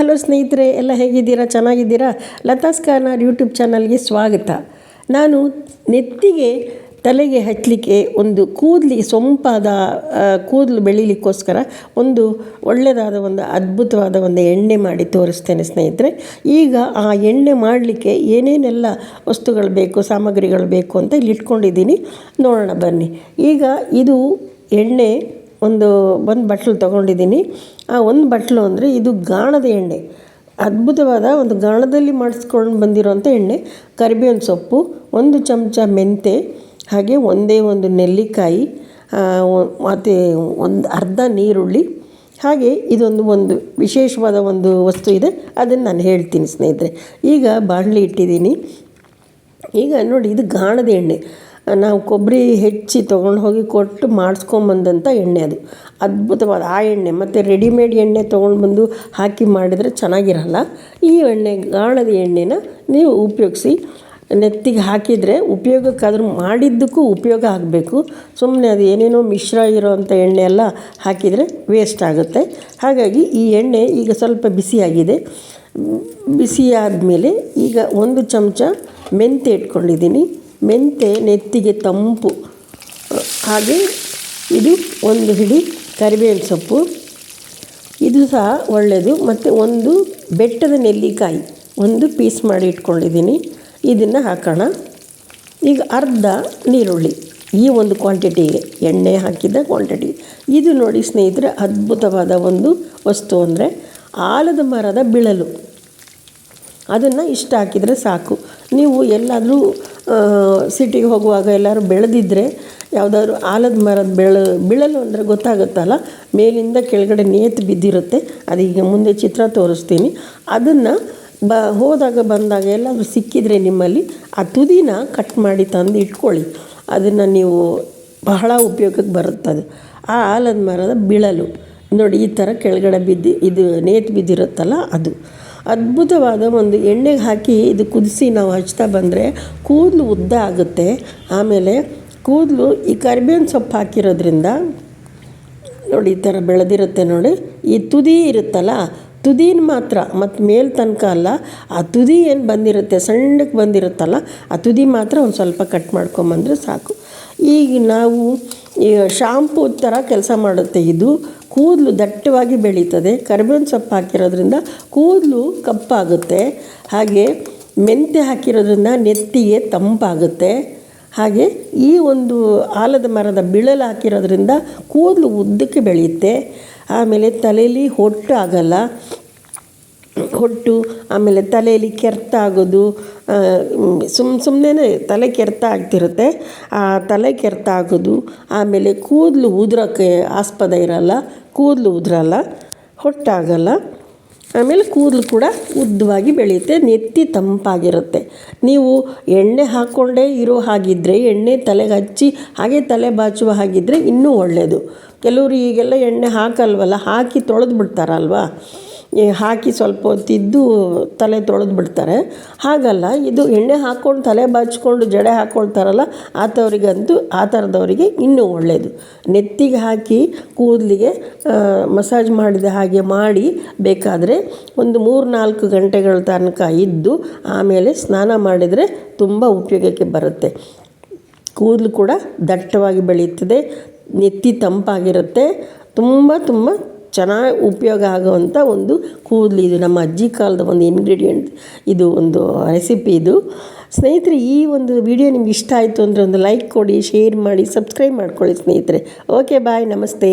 Hello ಸ್ನೇಹಿತರೆ, ಎಲ್ಲ ಹೇಗಿದ್ದೀರಾ? ಚೆನ್ನಾಗಿದ್ದೀರಾ? ಲತಾಸ್ ಕಾರ್ನಾಡ್ ಯೂಟ್ಯೂಬ್ ಚಾನಲ್ಗೆ ಸ್ವಾಗತ. ನಾನು ನೆತ್ತಿಗೆ ತಲೆಗೆ ಹಚ್ಚಲಿಕ್ಕೆ ಒಂದು ಕೂದಲಿಗೆ ಸೊಂಪಾದ ಕೂದಲು ಬೆಳೀಲಿಕ್ಕೋಸ್ಕರ ಒಂದು ಒಳ್ಳೆಯದಾದ ಒಂದು ಅದ್ಭುತವಾದ ಒಂದು ಎಣ್ಣೆ ಮಾಡಿ ತೋರಿಸ್ತೇನೆ ಸ್ನೇಹಿತರೆ. ಈಗ ಆ ಎಣ್ಣೆ ಮಾಡಲಿಕ್ಕೆ ಏನೇನೆಲ್ಲ ವಸ್ತುಗಳು ಬೇಕು, ಸಾಮಗ್ರಿಗಳು ಬೇಕು ಅಂತ ಇಲ್ಲಿ ಇಟ್ಕೊಂಡಿದ್ದೀನಿ. ನೋಡೋಣ ಬನ್ನಿ. ಈಗ ಇದು ಎಣ್ಣೆ ಒಂದು ಒಂದು ಬಟ್ಲು ತೊಗೊಂಡಿದ್ದೀನಿ. ಆ ಒಂದು ಬಟ್ಲು ಅಂದರೆ ಇದು ಗಾಣದ ಎಣ್ಣೆ. ಅದ್ಭುತವಾದ ಒಂದು ಗಾಣದಲ್ಲಿ ಮಾಡಿಸ್ಕೊಂಡು ಬಂದಿರೋಂಥ ಎಣ್ಣೆ. ಕರಿಬೇವಿನ ಸೊಪ್ಪು, ಒಂದು ಚಮಚ ಮೆಂತೆ, ಹಾಗೆ ಒಂದೇ ಒಂದು ನೆಲ್ಲಿಕಾಯಿ ಮತ್ತು ಒಂದು ಅರ್ಧ ನೀರುಳ್ಳಿ ಹಾಗೆ ಇದೊಂದು ಒಂದು ವಿಶೇಷವಾದ ಒಂದು ವಸ್ತು ಇದೆ. ಅದನ್ನು ನಾನು ಹೇಳ್ತೀನಿ ಸ್ನೇಹಿತರೆ. ಈಗ ಬಾಣಲಿ ಇಟ್ಟಿದ್ದೀನಿ. ಈಗ ನೋಡಿ, ಇದು ಗಾಣದ ಎಣ್ಣೆ. ನಾವು ಕೊಬ್ಬರಿ ಹೆಚ್ಚಿ ತೊಗೊಂಡು ಹೋಗಿ ಕೊಟ್ಟು ಮಾಡಿಸ್ಕೊಂಬಂದಂಥ ಎಣ್ಣೆ ಅದು. ಅದ್ಭುತವಾದ ಆ ಎಣ್ಣೆ. ಮತ್ತು ರೆಡಿಮೇಡ್ ಎಣ್ಣೆ ತೊಗೊಂಡು ಬಂದು ಹಾಕಿ ಮಾಡಿದರೆ ಚೆನ್ನಾಗಿರಲ್ಲ. ಈ ಎಣ್ಣೆ, ಗಾಣದ ಎಣ್ಣೆನ ನೀವು ಉಪಯೋಗಿಸಿ. ನೆತ್ತಿಗೆ ಹಾಕಿದರೆ ಉಪಯೋಗಕ್ಕಾದ್ರೂ ಮಾಡಿದ್ದಕ್ಕೂ ಉಪಯೋಗ ಆಗಬೇಕು. ಸುಮ್ಮನೆ ಅದು ಏನೇನೋ ಮಿಶ್ರ ಇರೋವಂಥ ಎಣ್ಣೆ ಎಲ್ಲ ಹಾಕಿದರೆ ವೇಸ್ಟ್ ಆಗುತ್ತೆ. ಹಾಗಾಗಿ ಈ ಎಣ್ಣೆ ಈಗ ಸ್ವಲ್ಪ ಬಿಸಿಯಾಗಿದೆ. ಬಿಸಿಯಾದ ಆದಮೇಲೆ ಈಗ ಒಂದು ಚಮಚ ಮೆಂತೆ ಇಟ್ಕೊಂಡಿದ್ದೀನಿ. ಮೆಂತೆ ನೆತ್ತಿಗೆ ತಂಪು. ಹಾಗೆ ಇದು ಒಂದು ಹಿಡಿ ಕರಿಬೇವಿನ ಸೊಪ್ಪು. ಇದು ಸಹ ಒಳ್ಳೆಯದು. ಮತ್ತು ಒಂದು ಬೆಟ್ಟದ ನೆಲ್ಲಿಕಾಯಿ ಒಂದು ಪೀಸ್ ಮಾಡಿ ಇಟ್ಕೊಂಡಿದ್ದೀನಿ. ಇದನ್ನು ಹಾಕೋಣ. ಈಗ ಅರ್ಧ ನೀರುಳ್ಳಿ ಈ ಒಂದು ಕ್ವಾಂಟಿಟಿಗೆ ಎಣ್ಣೆ ಹಾಕಿದ ಕ್ವಾಂಟಿಟಿ ಇದು ನೋಡಿ ಸ್ನೇಹಿತರೆ ಅದ್ಭುತವಾದ ಒಂದು ವಸ್ತು ಅಂದರೆ ಆಲದ ಮರದ ಬಿಳಲು. ಅದನ್ನು ಇಷ್ಟ ಹಾಕಿದರೆ ಸಾಕು. ನೀವು ಎಲ್ಲಾದರೂ ಸಿಟಿಗೆ ಹೋಗುವಾಗ ಎಲ್ಲರೂ ಬೆಳೆದಿದ್ದರೆ ಯಾವುದಾದ್ರು ಆಲದ ಮರದ ಬೆಳ, ಬಿಳಲು ಅಂದರೆ ಗೊತ್ತಾಗುತ್ತಲ್ಲ? ಮೇಲಿಂದ ಕೆಳಗಡೆ ನೇತು ಬಿದ್ದಿರುತ್ತೆ. ಅದೀಗ ಮುಂದೆ ಚಿತ್ರ ತೋರಿಸ್ತೀನಿ. ಅದನ್ನು ಬ, ಹೋದಾಗ ಬಂದಾಗ ಎಲ್ಲಾದರೂ ಸಿಕ್ಕಿದರೆ ನಿಮ್ಮಲ್ಲಿ, ಆ ತುದಿನ ಕಟ್ ಮಾಡಿ ತಂದು ಇಟ್ಕೊಳ್ಳಿ. ಅದನ್ನು ನೀವು ಬಹಳ ಉಪಯೋಗಕ್ಕೆ ಬರುತ್ತದೆ. ಆ ಆಲದ ಮರದ ಬಿಳಲು. ನೋಡಿ, ಈ ಥರ ಕೆಳಗಡೆ ಬಿದ್ದು, ಇದು ನೇತು ಬಿದ್ದಿರುತ್ತಲ್ಲ ಅದು. ಅದ್ಭುತವಾದ ಒಂದು ಎಣ್ಣೆಗೆ ಹಾಕಿ ಇದು ಕುದಿಸಿ ನಾವು ಹಚ್ತಾ ಬಂದರೆ ಕೂದಲು ಉದ್ದ ಆಗುತ್ತೆ. ಆಮೇಲೆ ಕೂದಲು ಈ ಕರಿಬೇವಿನ ಸೊಪ್ಪು ಹಾಕಿರೋದ್ರಿಂದ ನೋಡಿ ಈ ಥರ ಬೆಳೆದಿರುತ್ತೆ ನೋಡಿ. ಈ ತುದಿ ಇರುತ್ತಲ್ಲ ತುದಿನ ಮಾತ್ರ, ಮತ್ತು ಮೇಲ್ ತನಕ ಅಲ್ಲ, ಆ ತುದಿ ಏನು ಬಂದಿರುತ್ತೆ ಸಣ್ಣಕ್ಕೆ ಬಂದಿರುತ್ತಲ್ಲ, ಆ ತುದಿ ಮಾತ್ರ ಒಂದು ಸ್ವಲ್ಪ ಕಟ್ ಮಾಡ್ಕೊಂಬಂದ್ರೆ ಸಾಕು. ಈಗ ನಾವು ಈ ಶಾಂಪೂ ಥರ ಕೆಲಸ ಮಾಡುತ್ತೆ. ಇದು ಕೂದಲು ದಟ್ಟವಾಗಿ ಬೆಳೀತದೆ, ಕರಿಬೇವಿನ ಸೊಪ್ಪು ಹಾಕಿರೋದ್ರಿಂದ ಕೂದಲು ಕಪ್ಪಾಗುತ್ತೆ, ಹಾಗೆ ಮೆಂತ್ಯ ಹಾಕಿರೋದ್ರಿಂದ ನೆತ್ತಿಗೆ ತಂಪಾಗುತ್ತೆ. ಹಾಗೆ ಈ ಒಂದು ಆಲದ ಮರದ ಬಿಳಲು ಹಾಕಿರೋದ್ರಿಂದ ಕೂದಲು ಉದ್ದಕ್ಕೆ ಬೆಳೆಯುತ್ತೆ. ಆಮೇಲೆ ತಲೆಯಲ್ಲಿ ಹೊಟ್ಟು ಆಗಲ್ಲ. ಹೊಟ್ಟು, ಆಮೇಲೆ ತಲೆಯಲ್ಲಿ ಕೆರೆತ ಆಗೋದು ಸುಮ್ಮ ಸುಮ್ಮನೆ ತಲೆ ಕೆರೆತ ಆಗ್ತಿರುತ್ತೆ. ಆ ತಲೆ ಕೆರೆತ ಆಗೋದು, ಆಮೇಲೆ ಕೂದಲು ಉದುರೋಕ್ಕೆ ಆಸ್ಪದ ಇರಲ್ಲ, ಕೂದಲು ಉದುರಲ್ಲ, ಹೊಟ್ಟಾಗಲ್ಲ. ಆಮೇಲೆ ಕೂದಲು ಕೂಡ ಉದ್ದವಾಗಿ ಬೆಳೆಯುತ್ತೆ, ನೆತ್ತಿ ತಂಪಾಗಿರುತ್ತೆ. ನೀವು ಎಣ್ಣೆ ಹಾಕ್ಕೊಂಡೇ ಇರೋ ಹಾಗಿದ್ದರೆ ಎಣ್ಣೆ ತಲೆಗೆ ಹಚ್ಚಿ ಹಾಗೆ ತಲೆ ಬಾಚುವ ಹಾಗಿದ್ದರೆ ಇನ್ನೂ ಒಳ್ಳೆಯದು ಕೆಲವರು ಈಗೆಲ್ಲ ಎಣ್ಣೆ ಹಾಕಲ್ವಲ್ಲ, ಹಾಕಿ ತೊಳೆದು ಬಿಡ್ತಾರಲ್ವಾ ಹಾಕಿ ಸ್ವಲ್ಪ ಹೊತ್ತಿದ್ದು ತಲೆ ತೊಳೆದು ಬಿಡ್ತಾರೆ. ಹಾಗಲ್ಲ, ಇದು ಎಣ್ಣೆ ಹಾಕ್ಕೊಂಡು ತಲೆ ಬಾಚ್ಕೊಂಡು ಜಡೆ ಹಾಕ್ಕೊಳ್ತಾರಲ್ಲ ಆ ಆ ಥರದವರಿಗೆ ಇನ್ನೂ ಒಳ್ಳೆಯದು ನೆತ್ತಿಗೆ ಹಾಕಿ ಕೂದಲಿಗೆ ಮಸಾಜ್ ಮಾಡಿದ ಹಾಗೆ ಮಾಡಿ ಬೇಕಾದರೆ ಒಂದು ಮೂರು ನಾಲ್ಕು ಗಂಟೆಗಳ ತನಕ ಇದ್ದು ಆಮೇಲೆ ಸ್ನಾನ ಮಾಡಿದರೆ ತುಂಬ ಉಪಯೋಗಕ್ಕೆ ಬರುತ್ತೆ. ಕೂದಲು ಕೂಡ ದಟ್ಟವಾಗಿ ಬೆಳೆಯುತ್ತದೆ, ನೆತ್ತಿ ತಂಪಾಗಿರುತ್ತೆ, ತುಂಬ ತುಂಬ ಚೆನ್ನಾಗಿ ಉಪಯೋಗ ಆಗುವಂಥ ಒಂದು ಕೂದಲು ಇದು. ನಮ್ಮ ಅಜ್ಜಿ ಕಾಲದ ಒಂದು ಇಂಗ್ರೀಡಿಯೆಂಟ್ ಇದು, ಒಂದು ರೆಸಿಪಿ ಇದು. ಸ್ನೇಹಿತರೆ, ಈ ಒಂದು ವಿಡಿಯೋ ನಿಮ್ಗೆ ಇಷ್ಟ ಆಯಿತು ಅಂದರೆ ಒಂದು ಲೈಕ್ ಕೊಡಿ ಶೇರ್ ಮಾಡಿ ಸಬ್ಸ್ಕ್ರೈಬ್ ಮಾಡ್ಕೊಳ್ಳಿ ಸ್ನೇಹಿತರೆ. ಓಕೆ ಬಾಯ್ ನಮಸ್ತೆ.